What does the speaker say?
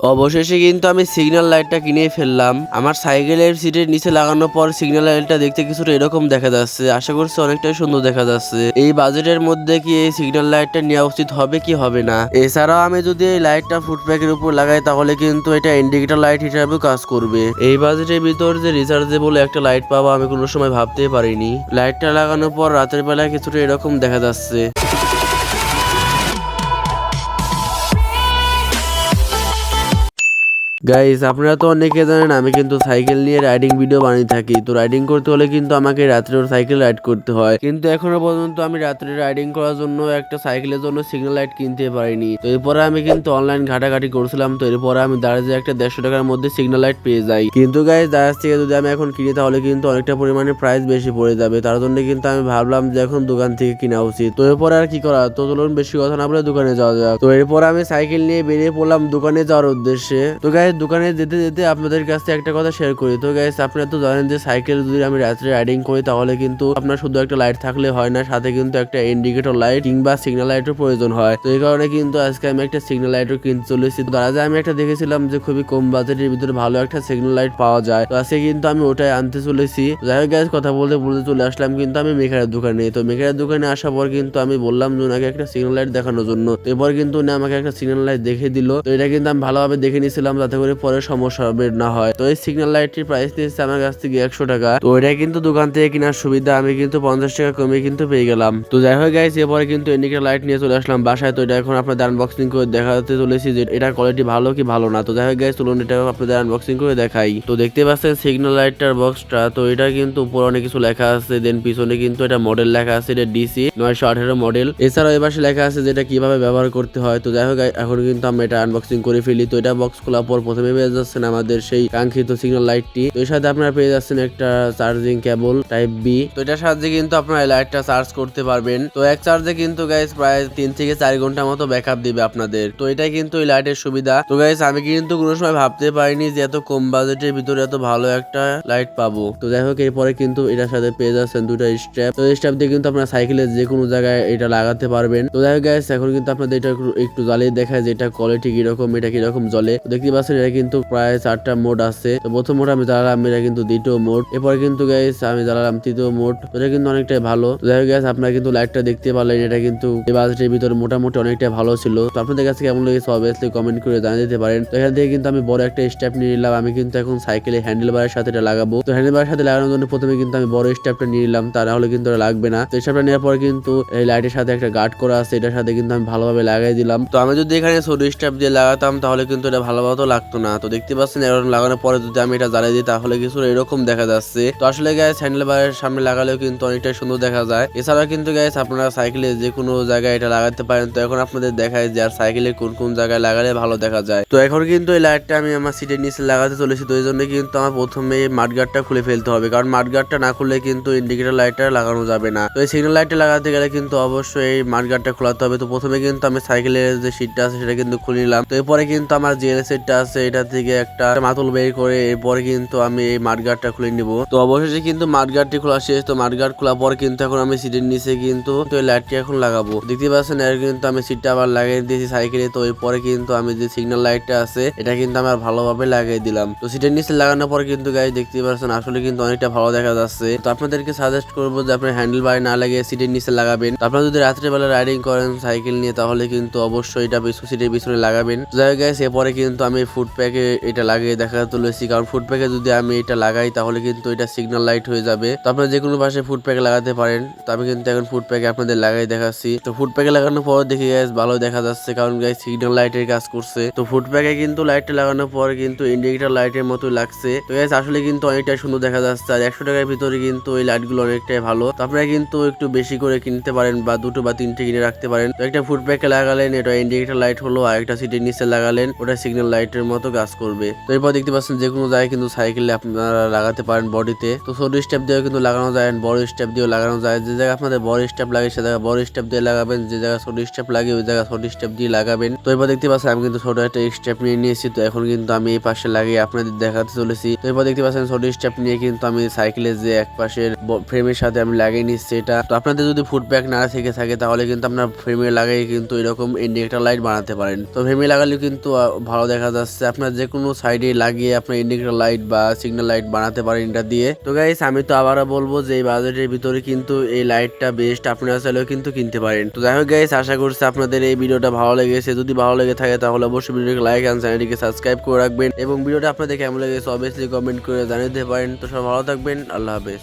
অবশেষে কিন্তু আমি সিগন্যাল লাইটটা কিনে ফেললাম। আমার সাইকেলের সিটের নিচে লাগানোর পর সিগন্যাল লাইটটা দেখতে কিছুটা এরকম দেখা যাচ্ছে। আশা করছি অনেকটাই সুন্দর দেখা যাচ্ছে। এই বাজেটের মধ্যে কি এই সিগন্যাল লাইটটা নেওয়া উচিত হবে কি হবে না? এছাড়াও আমি যদি এই লাইটটা ফুটপ্যাকের উপর লাগাই, তাহলে কিন্তু এটা ইন্ডিকেটর লাইট হিসাবেও কাজ করবে। এই বাজেটের ভিতর যে রিচার্জেবল একটা লাইট পাবো, আমি কোনো সময় ভাবতেই পারিনি। লাইটটা লাগানোর পর রাতের বেলায় কিছুটা এরকম দেখা যাচ্ছে। গাইস আপনারা তো অনেকে জানেন, আমি কিন্তু সাইকেল নিয়ে রাইডিং ভিডিও বানিয়ে থাকি। তো রাইডিং করতে হলে কিন্তু আমাকে রাত্রেও সাইকেল রাইড করতে হয়। কিন্তু এখনও পর্যন্ত আমি রাত্রে রাইডিং করার জন্য একটা সাইকেলের জন্য সিগন্যাল লাইট কিনতে পারিনি। তো এরপরে আমি কিন্তু অনলাইন ঘাটাঘাটি করছিলাম। তো এরপরে আমি দাঁড়িয়ে একটা দেড়শো টাকার মধ্যে সিগন্যাল লাইট পেয়ে যাই। কিন্তু গাইজ দাঁড়াজ থেকে যদি আমি এখন কিনি, তাহলে কিন্তু অনেকটা পরিমাণে প্রাইস বেশি পড়ে যাবে। তার জন্য কিন্তু আমি ভাবলাম যে এখন দোকান থেকে কিনা উচিত। তো এরপরে আর কি করা? তো চলুন, বেশি কথা না বলে দোকানে যাওয়া যাক। তো এরপর আমি সাইকেল নিয়ে বেরিয়ে পড়লাম দোকানে যাওয়ার উদ্দেশ্যে। তো গাইস দোকানে যেতে যেতে আপনাদের কাছে একটা কথা শেয়ার করি। তো গাইস আপনারা তো জানেন যে সাইকেল যদি আমি রাত্রে রাইডিং করি, তাহলে কিন্তু আপনার শুধু একটা লাইট থাকলে হয় না, সাথে কিন্তু একটা ইন্ডিকেটর লাইট কিংবা সিগন্যাল লাইটের প্রয়োজন হয়। তো এই কারণে কিন্তু আজকে আমি একটা সিগন্যাল লাইটও কিনতে চলেছি। তো যে আমি একটা দেখেছিলাম যে খুবই কম বাজেটের ভিতরে ভালো একটা সিগন্যাল লাইট পাওয়া যায়। তো আজকে কিন্তু আমি ওটাই আনতে চলেছি। যাই হোক গাইস কথা বলতে বলতে চলে আসলাম কিন্তু আমি মেকারের দোকানে। তো মেকারের দোকানে আসার পর কিন্তু আমি বললাম যে ওনাকে একটা সিগন্যাল লাইট দেখানোর জন্য। এরপর কিন্তু উনি আমাকে একটা সিগন্যাল লাইট দেখে দিল। তো এটা কিন্তু আমি ভালোভাবে দেখে নিয়েছিলাম যাতে করে পরে সমস্যা হবে না হয়। তো এই সিগন্যাল লাইটটির প্রাইস নিয়েছে আমার কাছ থেকে একশো টাকা। তো এটা কিন্তু দোকান থেকে কেনার সুবিধা, আমি কিন্তু পঞ্চাশ টাকা কমে কিন্তু পেয়ে গেলাম। তো যাই হোক গাইস এরপরে কিন্তু ইন্ডিকেটর লাইট নিয়ে চলে আসলাম বাসায়। তো এটা এখন আপনাদের আনবক্সিং করে দেখাতে চলেছি যে এটা কোয়ালিটি ভালো কি ভালো না। তো যাই হোক গাইস চলুন এটা আপনাদের আনবক্সিং করে দেখাই। তো দেখতে পাচ্ছেন সিগন্যাল লাইটটার বক্সটা তো এটা কিন্তু উপরে অনেক কিছু লেখা আছে দেন পিছনে কিন্তু এটা মডেল লেখা আছে, এটা ডিসি নয়শো আঠেরো মডেল এছাড়াও এবার লেখা আছে যেটা কীভাবে ব্যবহার করতে হয়। তো যাই হোক এখন কিন্তু আমরা এটা আনবক্সিং করে ফেলি। তো এটা বক্স খোলার পর প্রথমে পেয়ে যাচ্ছেন আমাদের সেই কাঙ্ক্ষিত সিগন্যাল লাইটটি তো এর সাথে আপনারা পেয়ে যাচ্ছেন একটা চার্জিং কেবল টাইপ বি তো এটার সাহায্যে কিন্তু আপনারা এই লাইটটা চার্জ করতে পারবেন। তো এক চার্জে কিন্তু গাইস প্রায় তিন থেকে চার ঘণ্টা মতো ব্যাকআপ দিবে আপনাদের। তো এটাই কিন্তু এই লাইটের সুবিধা। তো গাইস আমি কিন্তু কোনো সময় ভাবতে পারিনি যে এত কম বাজেটের ভিতরে এত ভালো একটা লাইট পাবো। তো যাই হোক, এরপরে কিন্তু এটার সাথে পেয়ে যাচ্ছেন দুটা স্ট্র্যাপ তো স্ট্র্যাপ দিয়ে কিন্তু আপনারা সাইকেলের যে কোনো জায়গায় এটা লাগাতে পারবেন। তো যাই হোক গাইস এখন কিন্তু আপনাদের এটা একটু- একটু জ্বালিয়ে দেখায় যে এটা কোয়ালিটি কীরকম, এটা কীরকম জ্বলে। দেখতে পাচ্ছেন এটা কিন্তু প্রায় চারটা মোড আছে। তো প্রথম মোড আমি জ্বালালাম এটা কিন্তু দ্বিতীয় মোড। এরপরে কিন্তু গাইস আমি জ্বালালাম তৃতীয় মোড। এটা কিন্তু অনেকটাই ভালো। তো যাই হোক গাইস আপনারা কিন্তু লাইটটা দেখতে পারলেন, এটা কিন্তু এই বাজেটের ভিতরে মোটামুটি অনেকটাই ভালো ছিল। তো আপনাদের কাছে কেমন লেগেছে অবভিয়াসলি কমেন্ট করে জানিয়ে দিতে পারেন। তো এখান থেকে কিন্তু আমি বড় একটা স্টেপ নিয়ে নিলাম। আমি কিন্তু এখন সাইকেলে হ্যান্ডেল বারের সাথে এটা লাগাবো। তো হ্যান্ডেল বারের সাথে লাগানোর জন্য প্রথমে কিন্তু আমি বড় স্টেপটা নিয়ে নিলাম। তা না হলে কিন্তু এটা লাগবে না। তো স্টেপটা নেওয়ার পর কিন্তু এই লাইটের সাথে একটা গার্ড করা আছে। এটার সাথে কিন্তু আমি ভালোভাবে লাগাই দিলাম। তো আমি যদি এখানে ছোট স্টেপ দিয়ে লাগাতাম, তাহলে কিন্তু এটা ভালোভাবে তো লাগতো না। তো দেখতে পাচ্ছেন, এরকম লাগানোর পরে যদি আমি এটা জ্বালিয়ে দিই, তাহলে কিছু এরকম দেখা যাচ্ছে। তো আসলে গ্যাস হ্যান্ডেল বারের সামনে লাগালেও কিন্তু অনেকটা সুন্দর দেখা যায়। এছাড়া কিন্তু গ্যাস আপনারা সাইকেলে যে কোনো জায়গায় এটা লাগাতে পারেন। তো এখন আপনাদের দেখায় যে আর সাইকেলে কোন কোন জায়গায় লাগালে ভালো দেখা যায়। তো এখন কিন্তু এই লাইটটা আমি আমার সিটের নিচে লাগাতে চলেছি। তো এই জন্য কিন্তু আমার প্রথমে মাঠগার্ডটা খুলে ফেলতে হবে। কারণ মাঠগার্ডটা না খুললে কিন্তু ইন্ডিকেটর লাইটটা লাগানো যাবে না। তো এই সিগন্যাল লাইটটা লাগাতে গেলে কিন্তু অবশ্যই এই মাঠগার্ডটা খোলাতে হবে। তো প্রথমে কিন্তু আমি সাইকেলের যে সিটটা আছে, সেটা কিন্তু খুলে নিলাম। তো এরপরে কিন্তু আমার যে সেটটা আছে। এটা থেকে একটা মাতুল বের করে এরপরে কিন্তু আমি এই মাঠগার্ডটা খুলে নিব। তো অবশেষে কিন্তু মাঠগার্ডটি খোলা শেষ। তো মাঠগার্ড খোলার পর কিন্তু এখন আমি সিটের নিচে কিন্তু এই লাইটটি এখন লাগাবো। দেখতে পাচ্ছেন এর কিন্তু আমি সিটটা আবার লাগিয়ে দিয়েছি সাইকেলে। তো এরপরে কিন্তু আমি যে সিগন্যাল লাইটটা আছে এটা কিন্তু আমার ভালোভাবে লাগিয়ে দিলাম। তো সিটের নিচে লাগানোর পর কিন্তু গাড়ি দেখতে পাচ্ছেন আসলে কিন্তু অনেকটা ভালো দেখা যাচ্ছে। তো আপনাদেরকে সাজেস্ট করব যে আপনি হ্যান্ডেল বারে না লাগিয়ে সিটের নিচে লাগাবেন। আপনারা যদি রাত্রেবেলা রাইডিং করেন সাইকেল নিয়ে তাহলে কিন্তু অবশ্যই এটা সিটের পিছনে লাগাবেন। যাই হোক guys, এরপরে কিন্তু আমি ফুড প্যাকে এটা লাগিয়ে দেখা তুলেছি। কারণ ফুড প্যাকে যদি আমি এটা লাগাই, তাহলে কিন্তু এটা সিগন্যাল লাইট হয়ে যাবে। তো আপনারা যে কোনো পাশে ফুড প্যাকে লাগাতে পারেন। তো আমি কিন্তু এখন ফুড প্যাকে আপনাদের লাগাই দেখাচ্ছি। তো ফুড প্যাকে লাগানোর পর দেখি গ্যাস ভালো দেখা যাচ্ছে। কারণ গাইস সিগন্যাল লাইটের কাজ করছে। তো ফুড প্যাকে কিন্তু লাইটটা লাগানোর পর কিন্তু ইন্ডিকেটর লাইটের মতো লাগছে। তো গ্যাস আসলে কিন্তু অনেকটা সুন্দর দেখা যাচ্ছে। আর একশো টাকার ভিতরে কিন্তু এই লাইটগুলো অনেকটাই ভালো। তো আপনারা কিন্তু একটু বেশি করে কিনতে পারেন বা দুটো বা তিনটে কিনে রাখতে পারেন। তো একটা ফুড প্যাকে লাগালেন, এটা ইন্ডিকেটর লাইট হলো। আর একটা সিটের নিচে লাগালেন, ওটা সিগন্যাল লাইটের মতো কাজ করবে। তো এরপর দেখতে পাচ্ছেন যে কোনো জায়গায় কিন্তু সাইকেলে আপনারা লাগাতে পারেন বডিতে। তো ছোট স্টেপ দিয়েও কিন্তু লাগানো যায়, বড় স্টেপ দিয়েও লাগানো যায়। যে জায়গায় আপনাদের বড় স্টেপ লাগে, সে জায়গায় বড় স্টেপ দিয়ে লাগাবেন। যে জায়গায় ছোট স্টেপ লাগে, ওই জায়গায় ছোট স্টেপ দিয়ে লাগাবেন। তো এরপর দেখতে পাচ্ছেন আমি কিন্তু ছোট একটা স্টেপ নিয়ে নিয়েছি। তো এখন কিন্তু আমি এই পাশে লাগিয়ে আপনাদের দেখাতে চলেছি। তো এরপর দেখতে পাচ্ছেন ছোট স্টেপ নিয়ে কিন্তু আমি সাইকেলের যে এক পাশের ফ্রেমের সাথে আমি লাগিয়ে নিচ্ছি এটা তো আপনাদের যদি ফুড প্যাক না থেকে থাকে, তাহলে কিন্তু আপনার ফ্রেমে লাগাই কিন্তু এরকম ইন্ডিকেটর লাইট বানাতে পারেন। তো ফ্রেমে লাগালে কিন্তু ভালো দেখা যাচ্ছে। আপনার যে কোনো সাইডে লাগিয়ে আপনার ইন্ডিকেটর লাইট বা সিগন্যাল লাইট বানাতে পারেন এটা দিয়ে। তো গাইস আমি তো আবারও বলব যে এই বাজেটের ভিতরে কিন্তু এই লাইটটা বেস্ট আপনারা চাইলেও কিন্তু কিনতে পারেন। তো যাই হোক গাইস আশা করছি আপনাদের এই ভিডিওটা ভালো লেগেছে। যদি ভালো লেগে থাকে তাহলে অবশ্যই ভিডিওকে লাইক অ্যান্ড চ্যানেলটিকে সাবস্ক্রাইব করে রাখবেন। এবং ভিডিওটা আপনাদের কেমন লেগেছে অবভিয়াসলি কমেন্ট করে জানিয়ে দিতে পারেন। তো সব ভালো থাকবেন, আল্লাহ হাফেজ।